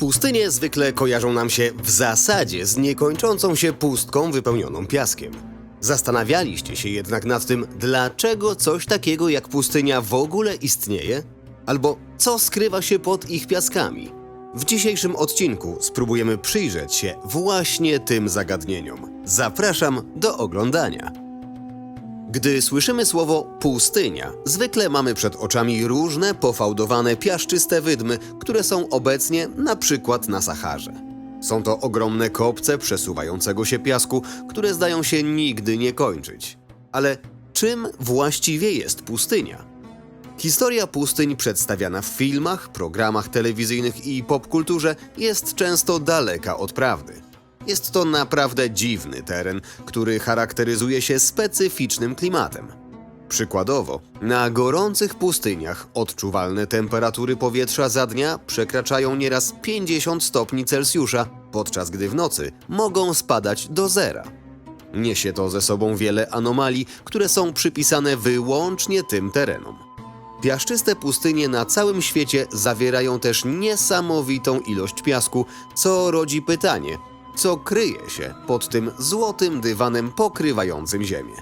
Pustynie zwykle kojarzą nam się w zasadzie z niekończącą się pustką wypełnioną piaskiem. Zastanawialiście się jednak nad tym, dlaczego coś takiego jak pustynia w ogóle istnieje? Albo co skrywa się pod ich piaskami? W dzisiejszym odcinku spróbujemy przyjrzeć się właśnie tym zagadnieniom. Zapraszam do oglądania. Gdy słyszymy słowo pustynia, zwykle mamy przed oczami różne pofałdowane piaszczyste wydmy, które są obecnie na przykład na Saharze. Są to ogromne kopce przesuwającego się piasku, które zdają się nigdy nie kończyć. Ale czym właściwie jest pustynia? Historia pustyń przedstawiana w filmach, programach telewizyjnych i popkulturze jest często daleka od prawdy. Jest to naprawdę dziwny teren, który charakteryzuje się specyficznym klimatem. Przykładowo, na gorących pustyniach odczuwalne temperatury powietrza za dnia przekraczają nieraz 50 stopni Celsjusza, podczas gdy w nocy mogą spadać do zera. Niesie to ze sobą wiele anomalii, które są przypisane wyłącznie tym terenom. Piaszczyste pustynie na całym świecie zawierają też niesamowitą ilość piasku, co rodzi pytanie, co kryje się pod tym złotym dywanem pokrywającym Ziemię.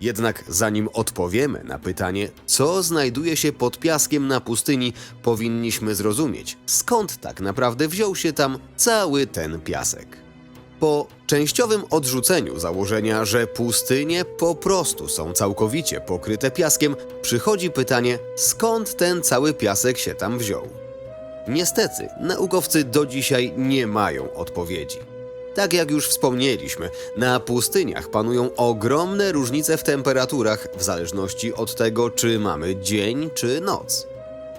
Jednak zanim odpowiemy na pytanie, co znajduje się pod piaskiem na pustyni, powinniśmy zrozumieć, skąd tak naprawdę wziął się tam cały ten piasek. Po częściowym odrzuceniu założenia, że pustynie po prostu są całkowicie pokryte piaskiem, przychodzi pytanie, skąd ten cały piasek się tam wziął. Niestety, naukowcy do dzisiaj nie mają odpowiedzi. Tak jak już wspomnieliśmy, na pustyniach panują ogromne różnice w temperaturach w zależności od tego, czy mamy dzień czy noc.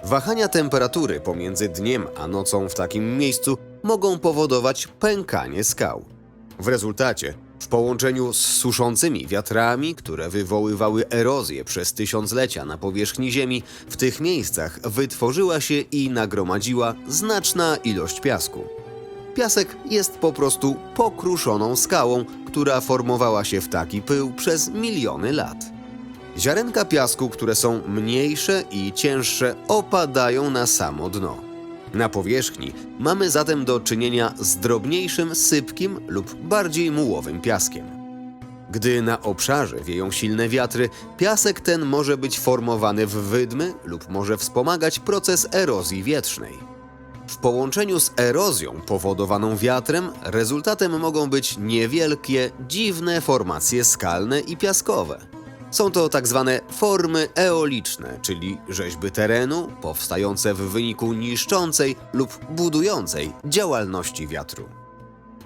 Wahania temperatury pomiędzy dniem a nocą w takim miejscu mogą powodować pękanie skał. W rezultacie, w połączeniu z suszącymi wiatrami, które wywoływały erozję przez tysiąclecia na powierzchni Ziemi, w tych miejscach wytworzyła się i nagromadziła znaczna ilość piasku. Piasek jest po prostu pokruszoną skałą, która formowała się w taki pył przez miliony lat. Ziarenka piasku, które są mniejsze i cięższe, opadają na samo dno. Na powierzchni mamy zatem do czynienia z drobniejszym, sypkim lub bardziej mułowym piaskiem. Gdy na obszarze wieją silne wiatry, piasek ten może być formowany w wydmy lub może wspomagać proces erozji wietrznej. W połączeniu z erozją powodowaną wiatrem, rezultatem mogą być niewielkie, dziwne formacje skalne i piaskowe. Są to tak zwane formy eoliczne, czyli rzeźby terenu powstające w wyniku niszczącej lub budującej działalności wiatru.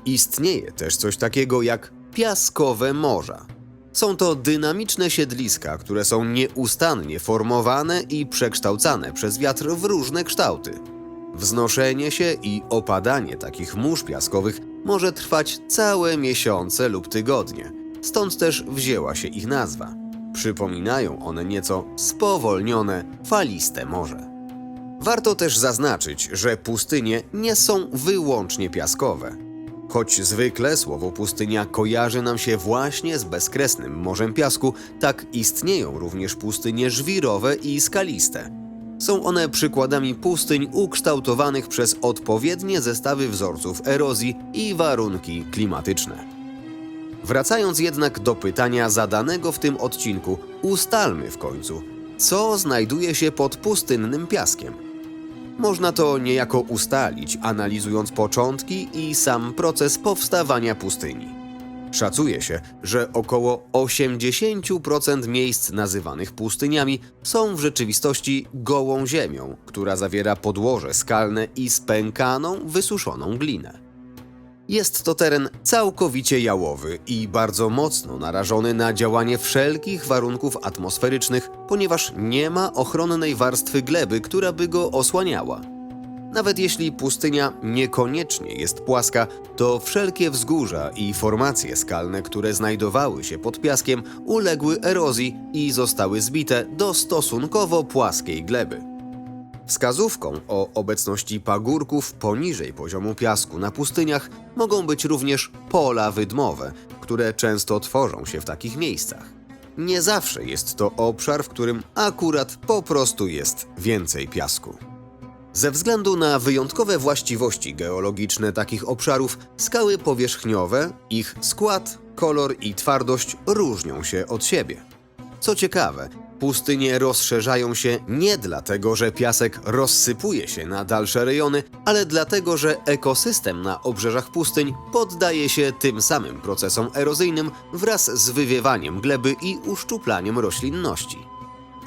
Istnieje też coś takiego jak piaskowe morza. Są to dynamiczne siedliska, które są nieustannie formowane i przekształcane przez wiatr w różne kształty. Wznoszenie się i opadanie takich mórz piaskowych może trwać całe miesiące lub tygodnie, stąd też wzięła się ich nazwa. Przypominają one nieco spowolnione, faliste morze. Warto też zaznaczyć, że pustynie nie są wyłącznie piaskowe. Choć zwykle słowo pustynia kojarzy nam się właśnie z bezkresnym morzem piasku, tak istnieją również pustynie żwirowe i skaliste. Są one przykładami pustyń ukształtowanych przez odpowiednie zestawy wzorców erozji i warunki klimatyczne. Wracając jednak do pytania zadanego w tym odcinku, ustalmy w końcu, co znajduje się pod pustynnym piaskiem. Można to niejako ustalić, analizując początki i sam proces powstawania pustyni. Szacuje się, że około 80% miejsc nazywanych pustyniami są w rzeczywistości gołą ziemią, która zawiera podłoże skalne i spękaną, wysuszoną glinę. Jest to teren całkowicie jałowy i bardzo mocno narażony na działanie wszelkich warunków atmosferycznych, ponieważ nie ma ochronnej warstwy gleby, która by go osłaniała. Nawet jeśli pustynia niekoniecznie jest płaska, to wszelkie wzgórza i formacje skalne, które znajdowały się pod piaskiem, uległy erozji i zostały zbite do stosunkowo płaskiej gleby. Wskazówką o obecności pagórków poniżej poziomu piasku na pustyniach mogą być również pola wydmowe, które często tworzą się w takich miejscach. Nie zawsze jest to obszar, w którym akurat po prostu jest więcej piasku. Ze względu na wyjątkowe właściwości geologiczne takich obszarów, skały powierzchniowe, ich skład, kolor i twardość różnią się od siebie. Co ciekawe, pustynie rozszerzają się nie dlatego, że piasek rozsypuje się na dalsze rejony, ale dlatego, że ekosystem na obrzeżach pustyń poddaje się tym samym procesom erozyjnym wraz z wywiewaniem gleby i uszczuplaniem roślinności.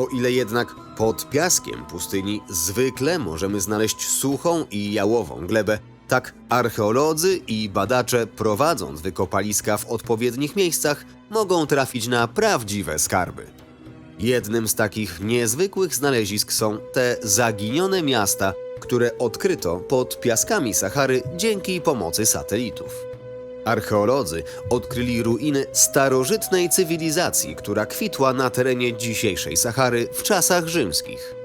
O ile jednak pod piaskiem pustyni zwykle możemy znaleźć suchą i jałową glebę, tak archeolodzy i badacze prowadząc wykopaliska w odpowiednich miejscach mogą trafić na prawdziwe skarby. Jednym z takich niezwykłych znalezisk są te zaginione miasta, które odkryto pod piaskami Sahary dzięki pomocy satelitów. Archeolodzy odkryli ruiny starożytnej cywilizacji, która kwitła na terenie dzisiejszej Sahary w czasach rzymskich.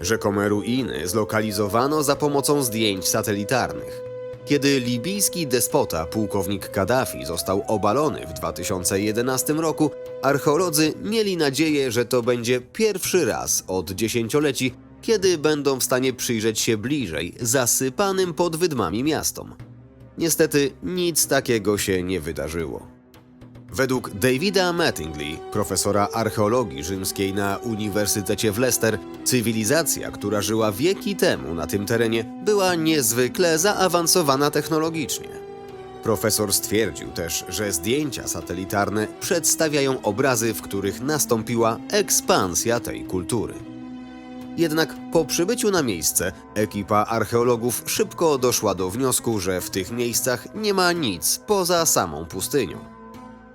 Rzekome ruiny zlokalizowano za pomocą zdjęć satelitarnych. Kiedy libijski despota pułkownik Kaddafi został obalony w 2011 roku, archeolodzy mieli nadzieję, że to będzie pierwszy raz od dziesięcioleci, kiedy będą w stanie przyjrzeć się bliżej zasypanym pod wydmami miastom. Niestety nic takiego się nie wydarzyło. Według Davida Mattingly, profesora archeologii rzymskiej na Uniwersytecie w Leicester, cywilizacja, która żyła wieki temu na tym terenie, była niezwykle zaawansowana technologicznie. Profesor stwierdził też, że zdjęcia satelitarne przedstawiają obrazy, w których nastąpiła ekspansja tej kultury. Jednak po przybyciu na miejsce ekipa archeologów szybko doszła do wniosku, że w tych miejscach nie ma nic poza samą pustynią.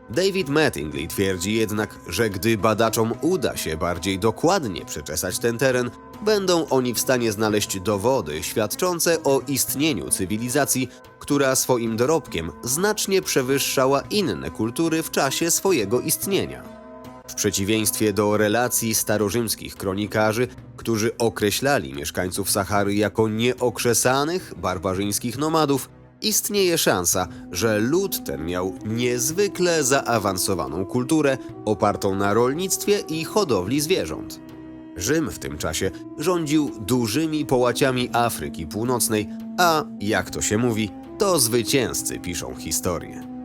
David Mattingly twierdzi jednak, że gdy badaczom uda się bardziej dokładnie przeczesać ten teren, będą oni w stanie znaleźć dowody świadczące o istnieniu cywilizacji, która swoim dorobkiem znacznie przewyższała inne kultury w czasie swojego istnienia. W przeciwieństwie do relacji starorzymskich kronikarzy, którzy określali mieszkańców Sahary jako nieokrzesanych, barbarzyńskich nomadów, istnieje szansa, że lud ten miał niezwykle zaawansowaną kulturę opartą na rolnictwie i hodowli zwierząt. Rzym w tym czasie rządził dużymi połaciami Afryki Północnej, a jak to się mówi, to zwycięzcy piszą historię.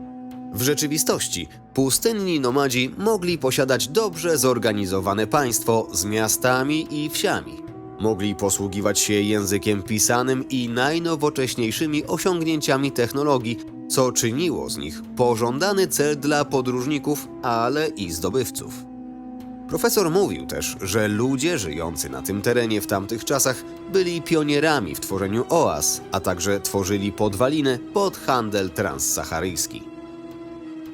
W rzeczywistości pustynni nomadzi mogli posiadać dobrze zorganizowane państwo z miastami i wsiami. Mogli posługiwać się językiem pisanym i najnowocześniejszymi osiągnięciami technologii, co czyniło z nich pożądany cel dla podróżników, ale i zdobywców. Profesor mówił też, że ludzie żyjący na tym terenie w tamtych czasach byli pionierami w tworzeniu oaz, a także tworzyli podwaliny pod handel transsaharyjski.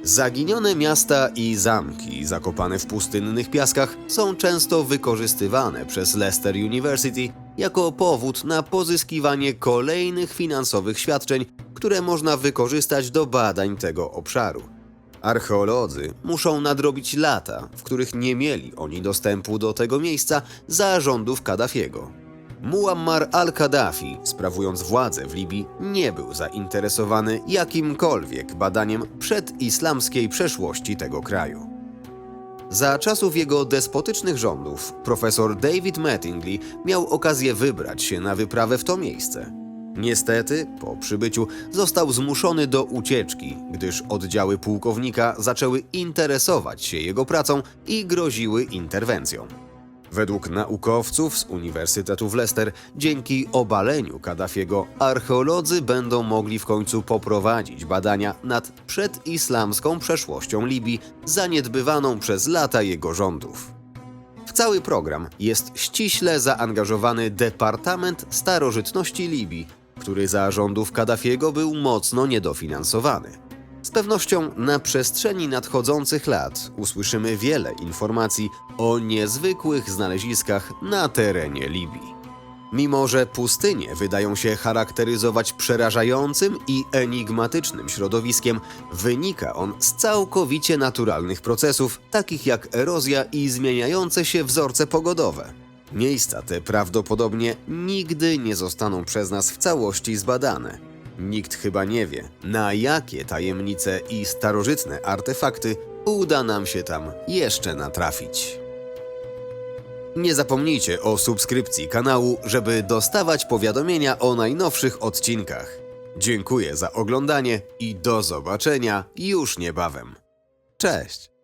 Zaginione miasta i zamki zakopane w pustynnych piaskach są często wykorzystywane przez Leicester University jako powód na pozyskiwanie kolejnych finansowych świadczeń, które można wykorzystać do badań tego obszaru. Archeolodzy muszą nadrobić lata, w których nie mieli oni dostępu do tego miejsca za rządów Kaddafiego. Muammar al-Kaddafi, sprawując władzę w Libii, nie był zainteresowany jakimkolwiek badaniem przedislamskiej przeszłości tego kraju. Za czasów jego despotycznych rządów profesor David Mattingly miał okazję wybrać się na wyprawę w to miejsce. Niestety, po przybyciu został zmuszony do ucieczki, gdyż oddziały pułkownika zaczęły interesować się jego pracą i groziły interwencją. Według naukowców z Uniwersytetu w Leicester, dzięki obaleniu Kaddafiego, archeolodzy będą mogli w końcu poprowadzić badania nad przedislamską przeszłością Libii, zaniedbywaną przez lata jego rządów. W cały program jest ściśle zaangażowany Departament Starożytności Libii, który za rządów Kaddafiego był mocno niedofinansowany. Z pewnością na przestrzeni nadchodzących lat usłyszymy wiele informacji o niezwykłych znaleziskach na terenie Libii. Mimo, że pustynie wydają się charakteryzować przerażającym i enigmatycznym środowiskiem, wynika on z całkowicie naturalnych procesów, takich jak erozja i zmieniające się wzorce pogodowe. Miejsca te prawdopodobnie nigdy nie zostaną przez nas w całości zbadane. Nikt chyba nie wie, na jakie tajemnice i starożytne artefakty uda nam się tam jeszcze natrafić. Nie zapomnijcie o subskrypcji kanału, żeby dostawać powiadomienia o najnowszych odcinkach. Dziękuję za oglądanie i do zobaczenia już niebawem. Cześć!